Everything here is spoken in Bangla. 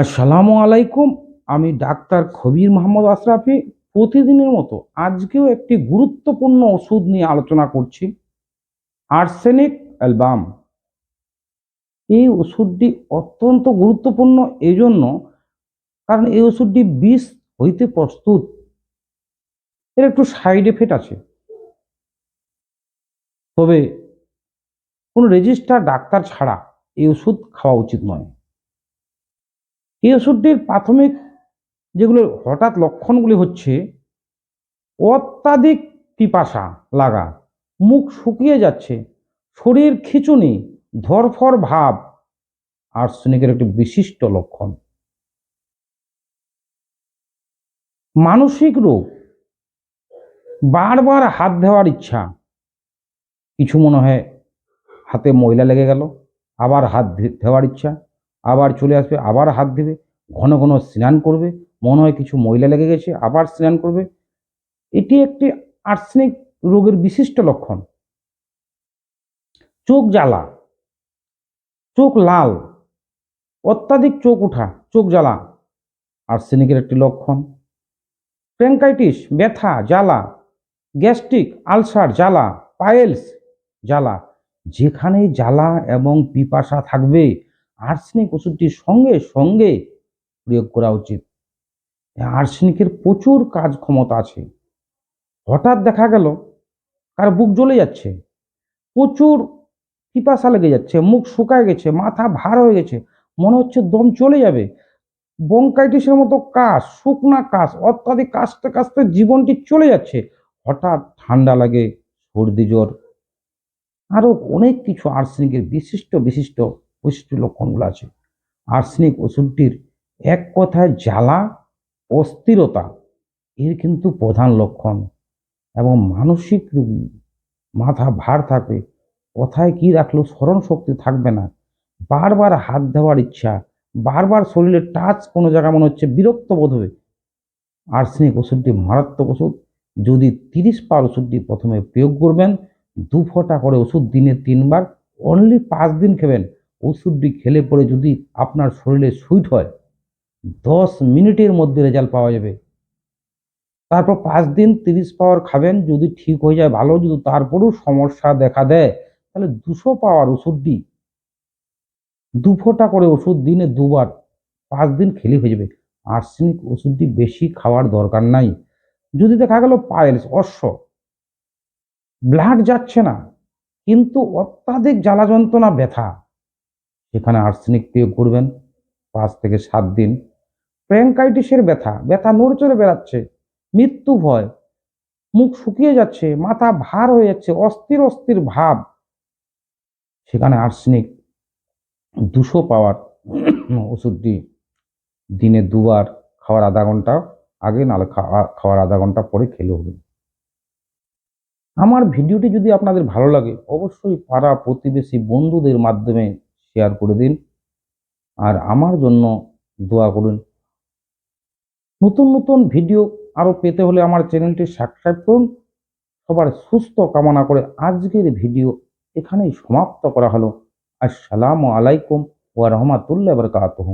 আসসালামু আলাইকুম, আমি ডাক্তার খবির মোহাম্মদ আশরাফি। প্রতিদিনের মতো আজকেও একটি গুরুত্বপূর্ণ ওষুধ নিয়ে আলোচনা করছি, আর্সেনিক অ্যালবাম। এই ওষুধটি অত্যন্ত গুরুত্বপূর্ণ এই জন্য কারণ এই ওষুধটি বিষ হইতে প্রস্তুত। এর একটু সাইড এফেক্ট আছে। তবে কোনো রেজিস্টার ডাক্তার ছাড়া এই ওষুধ খাওয়া উচিত নয়। এই ওষুধটির প্রাথমিক যেগুলো হঠাৎ লক্ষণগুলি হচ্ছে, অত্যাধিক পিপাসা লাগা, মুখ শুকিয়ে যাচ্ছে, শরীর খিচুনি, ধরফর ভাব, আর্সেনিকের একটি বিশিষ্ট লক্ষণ। মানসিক রোগ, বারবার হাত দেওয়ার ইচ্ছা, কিছু মনে হয় হাতে ময়লা লেগে গেল, আবার হাত দেওয়ার ইচ্ছা। আবার চলে আসবে, আবার হাত দেবে, ঘন ঘন স্নান করবে, মনে হয় কিছু ময়লা লেগে গেছে, আবার স্নান করবে। এটি একটি আর্সেনিক রোগের বিশিষ্ট লক্ষণ। চোখ জ্বালা, চোখ লাল, অত্যাধিক চোখ ওঠা চোখ জ্বালা, আর্সেনিকের একটি লক্ষণ। প্যাঙ্কাইটিস, ব্যথা, জ্বালা, গ্যাস্ট্রিক, আলসার, জ্বালা, পায়েলস, জ্বালা, যেখানে জ্বালা এবং পিপাসা থাকবে আর্সেনিক ওষুধটির সঙ্গে সঙ্গে প্রয়োগ করা উচিত। আর্সেনিকের প্রচুর কাজ ক্ষমতা আছে। হঠাৎ দেখা গেল, কার বুক জ্বলে যাচ্ছে, প্রচুর পিপাসা লেগে যাচ্ছে, মুখ শুকায় গেছে, মাথা ভার হয়ে গেছে, মনে হচ্ছে দম চলে যাবে। বঙ্কাইটিসের মতো কাশ, শুকনা কাশ, অত্যাধিক কাশতে কাশতে জীবনটি চলে যাচ্ছে। হঠাৎ ঠান্ডা লাগে, সর্দি জ্বর। আরও অনেক কিছু আর্সেনিকের বিশিষ্ট বিশিষ্ট বৈশিষ্ট্য লক্ষণগুলো আছে। আর্সেনিক ওষুধটির এক কথায় জ্বালা, অস্থিরতা, এর কিন্তু প্রধান লক্ষণ। এবং মানসিক রোগী, মাথা ভার থাকবে, কথায় কি রাখলেও স্মরণ শক্তি থাকবে না, বারবার হাত দেওয়ার ইচ্ছা, বারবার শরীরে টাচ কোনো জায়গা মনে হচ্ছে বিরক্ত বোধ হবে। আর্সেনিক ওষুধটি মারাত্মক ওষুধ। যদি তিরিশ পার ওষুধটি প্রথমে প্রয়োগ করবেন, দু ফোঁটা করে ওষুধ দিনে তিনবার অনলি পাঁচ দিন খাবেন। ওষুধটি খেলে পরে যদি আপনার শরীরে সুইট হয়, দশ মিনিটের মধ্যে রেজাল্ট পাওয়া যাবে। তারপর পাঁচ দিন তিরিশ পাওয়ার খাবেন, যদি ঠিক হয়ে যায় ভালো, যদি তারপরেও সমস্যা দেখা দেয়, তাহলে দুশো পাওয়ার ওষুধটি, দু ফোঁটা করে ওষুধ দিনে দুবার, পাঁচ দিন খেলে হয়ে যাবে। আর্সেনিক ওষুধটি বেশি খাওয়ার দরকার নাই। যদি দেখা গেল পায়েলস অশ্ব ব্লাড যাচ্ছে না, কিন্তু অত্যাধিক জ্বালা যন্ত্রণা, ব্যথা সেখানে আর্সেনিক দিয়ে করবেন পাঁচ থেকে সাত দিন। প্র্যাঙ্কাইটিসের ব্যথা ব্যথা নড়চড়ে বেড়াচ্ছে, মৃত্যু ভয়, মুখ শুকিয়ে যাচ্ছে, মাথা ভার হয়ে যাচ্ছে, অস্থির অস্থির ভাব। সেখানে আর্সেনিক দুশো পাওয়ার ওষুধটি দিনে দুবার খাওয়ার আধা ঘণ্টা আগে, নাহলে খাওয়া- খাওয়ার আধা ঘণ্টা পরে খেলে হবে। আমার ভিডিওটি যদি আপনাদের ভালো লাগে, অবশ্যই পাড়া প্রতিবেশী বন্ধুদের মাধ্যমে শেয়ার করে দিন। আর আমার জন্য দোয়া করুন। নতুন নতুন ভিডিও আরও পেতে হলে আমার চ্যানেলটি সাবস্ক্রাইব করুন। সবার সুস্থ কামনা করে আজকের ভিডিও এখানেই সমাপ্ত করা হলো। আসসালামু আলাইকুম ওয়া রাহমাতুল্লাহি ওয়া বারাকাতুহু।